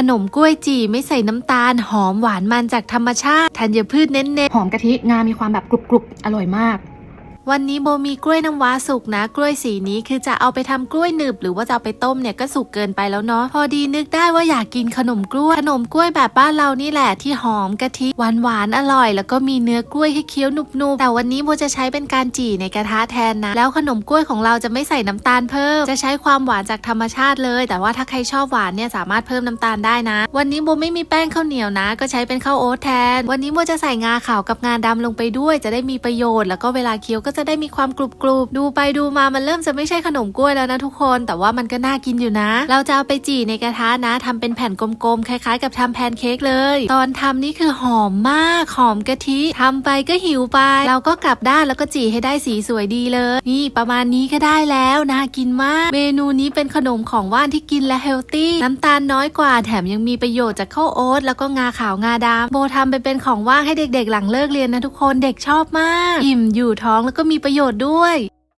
ขนมกล้วยจี่ไม่ใส่น้ำตาล หอมหวานมันจากธรรมชาติธัญพืชเน้นๆ หอมกะทิงามีความแบบกรุบๆ อร่อยมาก วันนี้โบมีกล้วยน้ำว้าสุกนะ กล้วยสีนี้คือจะเอาไปทำกล้วยหนึบหรือว่าจะเอาไปต้มเนี่ยก็สุกเกินไปแล้วเนาะพอดีนึกได้ว่าอยากกินขนมกล้วยขนมกล้วยแบบบ้านเรานี่แหละที่หอมกะทิหวานหวานอร่อย แล้วก็มีเนื้อกล้วยให้เคี้ยวนุบๆแต่วันนี้โบจะใช้เป็นการจี่ในกระทะแทนนะ แล้วขนมกล้วยของเราจะไม่ใส่น้ำตาลเพิ่ม จะใช้ความหวานจากธรรมชาติเลย แต่ว่าถ้าใครชอบหวานเนี่ยสามารถเพิ่มน้ำตาลได้นะ วันนี้โบไม่มีแป้งข้าวเหนียวนะ ก็ใช้เป็นข้าวโอ๊ตแทน วันนี้โบจะใส่งาขาวกับงาดำลงไปด้วย จะได้มีประโยชน์แล้วก็เวลาเคี้ยวก็จะได้มีความกรุบกรุบดูไปดูมามันเริ่มจะไม่ใช่ขนมกล้วยแล้วนะทุกคน แต่ว่ามันก็น่ากินอยู่นะ เราจะเอาไปจี่ในกระทะนะทำเป็นแผ่นกลมๆคล้ายๆ กับทำแพนเค้กเลย ตอนทำนี่คือหอมมากหอมกะทิทำไปก็หิวไป เราก็กลับด้านแล้วก็จี่ให้ได้สีสวยดีเลย นี่ประมาณนี้ก็ได้แล้วน่ากินมาก เมนูนี้เป็นขนมของว่านที่กินและเฮลตี้น้ำตาลน้อยกว่าแถมยังมีประโยชน์จากข้าวโอ๊ตแล้วก็งาขาวงาดำโบทำไปเป็นของว่างให้เด็กๆ หลังเลิกเรียนนะทุกคนเด็กชอบมาก อิ่มอยู่ท้องแล้วก็มีประโยชน์ด้วย